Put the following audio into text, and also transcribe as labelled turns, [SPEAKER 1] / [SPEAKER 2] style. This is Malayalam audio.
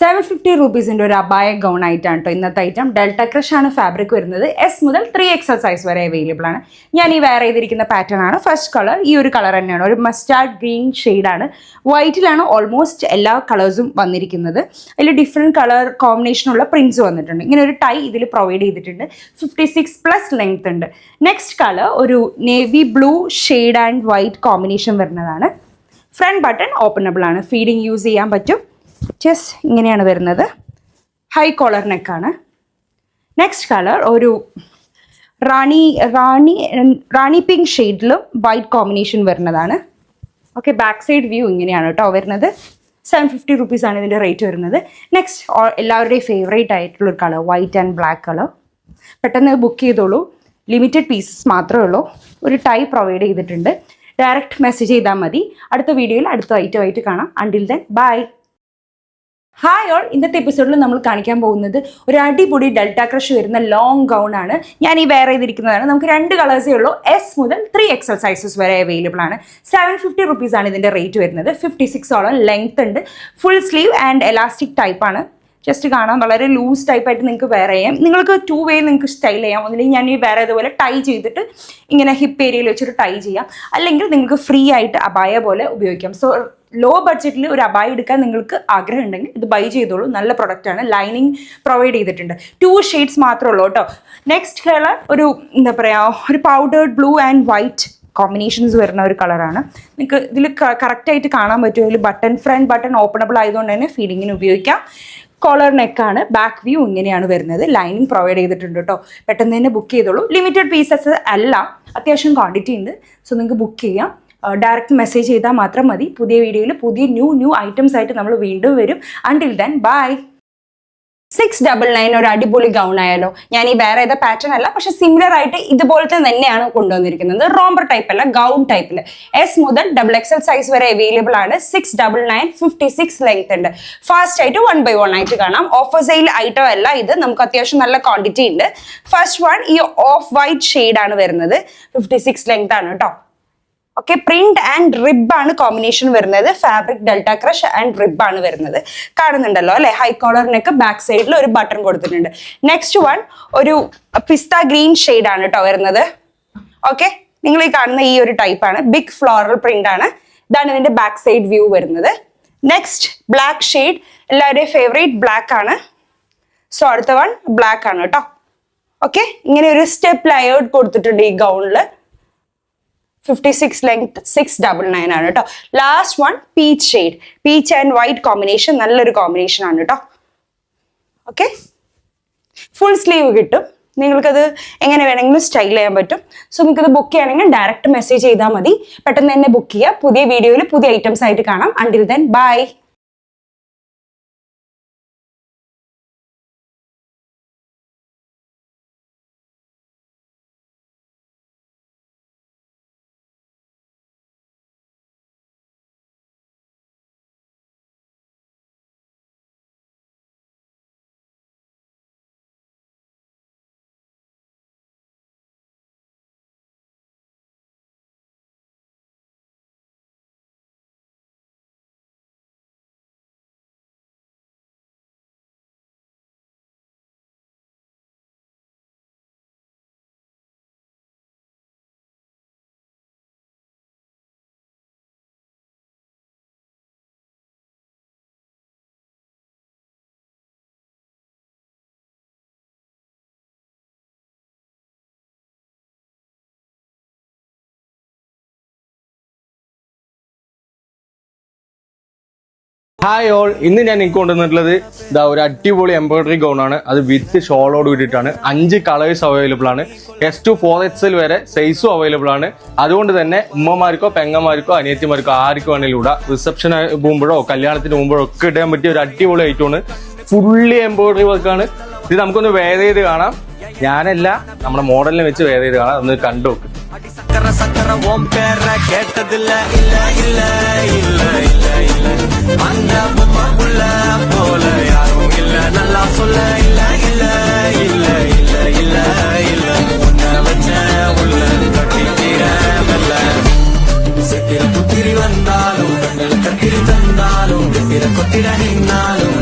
[SPEAKER 1] സെവൻ ഫിഫ്റ്റി റുപ്പീസിന്റെ ഒരു അബായ ഗൗൺ ആയിട്ടാണ് കേട്ടോ ഇന്നത്തെ ഐറ്റം ഡെൽറ്റ ക്രഷ് ആണ് ഫാബ്രിക് വരുന്നത്. എസ് മുതൽ ത്രീ എക്സൽ സൈസ് വരെ അവൈലബിൾ ആണ്. ഞാൻ ഈ വെയർ ചെയ്തിരിക്കുന്ന പാറ്റേൺ ആണ്. ഫസ്റ്റ് കളർ ഈ ഒരു കളർ തന്നെയാണ്. ഒരു മസ്റ്റാർഡ് ഗ്രീൻ ആണ്. വൈറ്റിലാണ് ഓൾമോസ്റ്റ് എല്ലാ കളേഴ്സും വന്നിരിക്കുന്നത്. അതിൽ ഡിഫറെന്റ് കളർ കോമ്പിനേഷനുള്ള പ്രിൻസ് വന്നിട്ടുണ്ട്. ഇങ്ങനെ ഒരു ടൈ ഇതിൽ പ്രൊവൈഡ് ചെയ്തിട്ടുണ്ട്. ഫിഫ്റ്റി സിക്സ് പ്ലസ് ലെങ്ത് ഉണ്ട്. നെക്സ്റ്റ് കളർ ഒരു navy blue shade and white combination വരുന്നതാണ്. ഫ്രണ്ട് ബട്ടൺ ഓപ്പണബിൾ ആണ്. ഫീഡിങ് യൂസ് ചെയ്യാൻ പറ്റും. ജസ്റ്റ് ഇങ്ങനെയാണ് വരുന്നത്. ഹൈ കോളർ നെക്കാണ് നെക്സ്റ്റ് കളർ ഒരു റാണി റാണി റാണി പിങ്ക് ഷെയ്ഡിലും വൈറ്റ് കോമ്പിനേഷൻ വരുന്നതാണ്. ഓക്കെ ബാക്ക് സൈഡ് വ്യൂ ഇങ്ങനെയാണ് കേട്ടോ വരുന്നത്. സെവൻ ഫിഫ്റ്റി റുപ്പീസാണ് ഇതിന്റെ റേറ്റ് വരുന്നത്. നെക്സ്റ്റ് എല്ലാവരുടെയും ഫേവറേറ്റ് ആയിട്ടുള്ളൊരു colour white and black colour പെട്ടെന്ന് ബുക്ക് ചെയ്തോളൂ. ലിമിറ്റഡ് പീസസ് മാത്രമേ ഉള്ളൂ. ഒരു ടൈ പ്രൊവൈഡ് ചെയ്തിട്ടുണ്ട്. ഡയറക്റ്റ് മെസ്സേജ് ചെയ്താൽ മതി. അടുത്ത വീഡിയോയിൽ അടുത്ത ഐറ്റമായിട്ട് കാണാം. Until then bye hi all ഇന്നത്തെ എപ്പിസോഡിൽ നമ്മൾ കാണിക്കാൻ പോകുന്നത് ഒരു അടിപൊളി ഡെൽറ്റ ക്രഷ് വരുന്ന ലോങ് ഗൗൺ ആണ്. ഞാൻ ഈ വെയർ ചെയ്തിരിക്കുന്നതാണ്. നമുക്ക് രണ്ട് കളേഴ്സേ ഉള്ളൂ. എസ് മുതൽ ത്രീ എക്സൽ സൈസസ് വരെ അവൈലബിൾ ആണ്. സെവൻ ഫിഫ്റ്റി റുപ്പീസ് ആണ് ഇതിന്റെ റേറ്റ് വരുന്നത്. ഫിഫ്റ്റി സിക്സോളം ലെങ്ത് ഉണ്ട്. Full sleeve and elastic type ആണ്. ജസ്റ്റ് കാണാൻ വളരെ ലൂസ് ടൈപ്പായിട്ട് നിങ്ങൾക്ക് വെയർ ചെയ്യാം. നിങ്ങൾക്ക് ടു വേ നിങ്ങൾക്ക് സ്റ്റൈൽ ചെയ്യാം. ഒന്നില്ലെങ്കിൽ ഞാൻ ഈ വേറെ ഇതുപോലെ ടൈ ചെയ്തിട്ട് ഇങ്ങനെ ഹിപ്പ് ഏരിയയിൽ വെച്ചിട്ട് ടൈ ചെയ്യാം. അല്ലെങ്കിൽ നിങ്ങൾക്ക് ഫ്രീ ആയിട്ട് അബായ പോലെ ഉപയോഗിക്കാം. സോ ലോ ബഡ്ജറ്റിൽ ഒരു അബായ എടുക്കാൻ നിങ്ങൾക്ക് ആഗ്രഹം ഉണ്ടെങ്കിൽ ഇത് ബൈ ചെയ്തോളൂ. നല്ല പ്രൊഡക്റ്റ് ആണ്. ലൈനിങ് പ്രൊവൈഡ് ചെയ്തിട്ടുണ്ട്. ടു ഷെയ്ഡ്സ് മാത്രമേ ഉള്ളൂ കേട്ടോ. നെക്സ്റ്റ് കളർ ഒരു എന്താ പറയുക ഒരു powdered blue and white combinations വരുന്ന ഒരു കളറാണ് നിങ്ങൾക്ക് ഇതിൽ കറക്റ്റായിട്ട് കാണാൻ പറ്റുമോ ഇതിൽ ബട്ടൺ ഫ്രണ്ട് ബട്ടൺ ഓപ്പണബിൾ ആയതുകൊണ്ട് തന്നെ ഫീഡിങ്ങിന് ഉപയോഗിക്കാം. കോളർ നെക്കാണ് ബാക്ക് വ്യൂ ഇങ്ങനെയാണ് വരുന്നത്. ലൈനിങ് പ്രൊവൈഡ് ചെയ്തിട്ടുണ്ട് കേട്ടോ. പെട്ടെന്ന് തന്നെ ബുക്ക് ചെയ്തോളൂ. ലിമിറ്റഡ് പീസസ് അല്ല. അത്യാവശ്യം ക്വാണ്ടിറ്റി ഉണ്ട്. സോ നിങ്ങൾക്ക് ബുക്ക് ചെയ്യാം. ഡയറക്റ്റ് മെസ്സേജ് ചെയ്താൽ മാത്രം മതി. പുതിയ വീഡിയോയിൽ പുതിയ ന്യൂ ന്യൂ ഐറ്റംസ് ആയിട്ട് നമ്മൾ വീണ്ടും വരും. Until then bye six double nine ഒരു അടിപൊളി ഗൗൺ ആയാലോ. ഞാൻ ഈ വേറെ ഏതാ പാറ്റേൺ അല്ല പക്ഷെ സിമിലർ ആയിട്ട് ഇതുപോലത്തെ തന്നെയാണ് കൊണ്ടുവന്നിരിക്കുന്നത്. റോംബർ ടൈപ്പ് അല്ല ഗൗൺ ടൈപ്പിൽ എസ് മുതൽ ഡബിൾ എക്സൽ സൈസ് വരെ അവൈലബിൾ ആണ്. Six double nine fifty six length ഉണ്ട്. ഫാസ്റ്റ് ആയിട്ട് വൺ ബൈ വൺ ആയിട്ട് കാണാം. ഓഫർ സെയിൽ ഐറ്റം അല്ല ഇത്. നമുക്ക് അത്യാവശ്യം നല്ല ക്വാണ്ടിറ്റി ഉണ്ട്. ഫസ്റ്റ് വൺ ഈ ഓഫ് വൈറ്റ് ആണ് വരുന്നത്. ഫിഫ്റ്റി സിക്സ് ലെങ്ത് ആണ് കേട്ടോ. ഓക്കെ പ്രിന്റ് ആൻഡ് റിബ് ആണ് കോമ്പിനേഷൻ വരുന്നത്. Fabric delta crush and rib ആണ് വരുന്നത്. കാണുന്നുണ്ടല്ലോ അല്ലെ? ഹൈ കോളറിനൊക്കെ ബാക്ക് സൈഡിൽ ഒരു ബട്ടൺ കൊടുത്തിട്ടുണ്ട്. നെക്സ്റ്റ് വൺ ഒരു പിസ്ത ഗ്രീൻ ഷെയ്ഡ് ആണ് കേട്ടോ വരുന്നത്. ഓക്കെ നിങ്ങൾ ഈ കാണുന്ന ഈ ഒരു ടൈപ്പ് ആണ്. ബിഗ് ഫ്ലോറൽ പ്രിന്റ് ആണ്. ഇതാണ് ഇതിന്റെ ബാക്ക് സൈഡ് വ്യൂ വരുന്നത്. നെക്സ്റ്റ് ബ്ലാക്ക് ഷെയ്ഡ് എല്ലാവരുടെയും ഫേവറേറ്റ് ബ്ലാക്ക് ആണ്. സോ അടുത്ത വൺ ബ്ലാക്ക് ആണ് കേട്ടോ ഓക്കെ ഇങ്ങനെ ഒരു സ്റ്റെപ്പ് ലയേർഡ് കൊടുത്തിട്ടുണ്ട് ഈ ഗൗണിൽ fifty six length six double nine ആണ് കേട്ടോ last one peach shade peach and white combination നല്ലൊരു കോമ്പിനേഷൻ ആണ് കേട്ടോ ഓക്കെ ഫുൾ സ്ലീവ് കിട്ടും. നിങ്ങൾക്കത് എങ്ങനെ വേണമെങ്കിലും സ്റ്റൈൽ ചെയ്യാൻ പറ്റും. സോ നിങ്ങൾക്കത് ബുക്ക് ചെയ്യണമെങ്കിൽ ഡയറക്റ്റ് മെസ്സേജ് ചെയ്താൽ മതി. പെട്ടെന്ന് തന്നെ ബുക്ക് ചെയ്യുക പുതിയ വീഡിയോയിൽ പുതിയ ഐറ്റംസ് ആയിട്ട് കാണാം. Until then bye
[SPEAKER 2] hi all ഇന്ന് ഞാൻ എനിക്ക് കൊണ്ടുവന്നിട്ടുള്ളത് ഇതാ ഒരു അടിപൊളി എംബ്രോയിഡറി ഗൗൺ ആണ്. അത് വിത്ത് ഷോളോട് കൂടിയിട്ടാണ് അഞ്ച് കളേഴ്സ് അവൈലബിൾ ആണ്. എസ് ടു ഫോർ എക്സൽ വരെ സൈസും അവൈലബിൾ ആണ്. അതുകൊണ്ട് തന്നെ ഉമ്മമാർക്കോ പെങ്ങന്മാർക്കോ അനിയത്തിമാർക്കോ ആർക്കും വേണമെങ്കിലും ഇടാം. റിസപ്ഷൻ പോകുമ്പോഴോ കല്യാണത്തിന് പോകുമ്പോഴോ ഒക്കെ ഇടാൻ പറ്റിയ ഒരു അടിപൊളി ഐറ്റമാണ് ഫുള്ളി എംബ്രോയിഡറി വർക്കാണ് ഇത് നമുക്കൊന്ന് വേറെ ചെയ്ത് കാണാം. ഞാനല്ല നമ്മുടെ മോഡലിനെ വെച്ച് വേറെ ചെയ്ത് കാണാം. ഒന്ന് കണ്ടു നോക്ക്.
[SPEAKER 3] சக்கர சக்கர ஓம் பேர கேட்டதில்ல. இல்ல இல்ல இல்ல இல்ல இல்ல. அந்த பொம்மை உள்ள போல
[SPEAKER 2] யாரும்
[SPEAKER 3] இல்ல. நல்லா சொல்ல இல்ல இல்ல
[SPEAKER 2] இல்ல இல்ல
[SPEAKER 3] இல்ல இல்ல. உன்னை வச்ச உள்ள
[SPEAKER 2] கட்டிக்கிற
[SPEAKER 3] வெல்ல சித்திர புத்திரி
[SPEAKER 2] வந்தாலும்
[SPEAKER 3] கண்ணில் கத்திரி தந்தாலும் சித்திர நின்னாலும்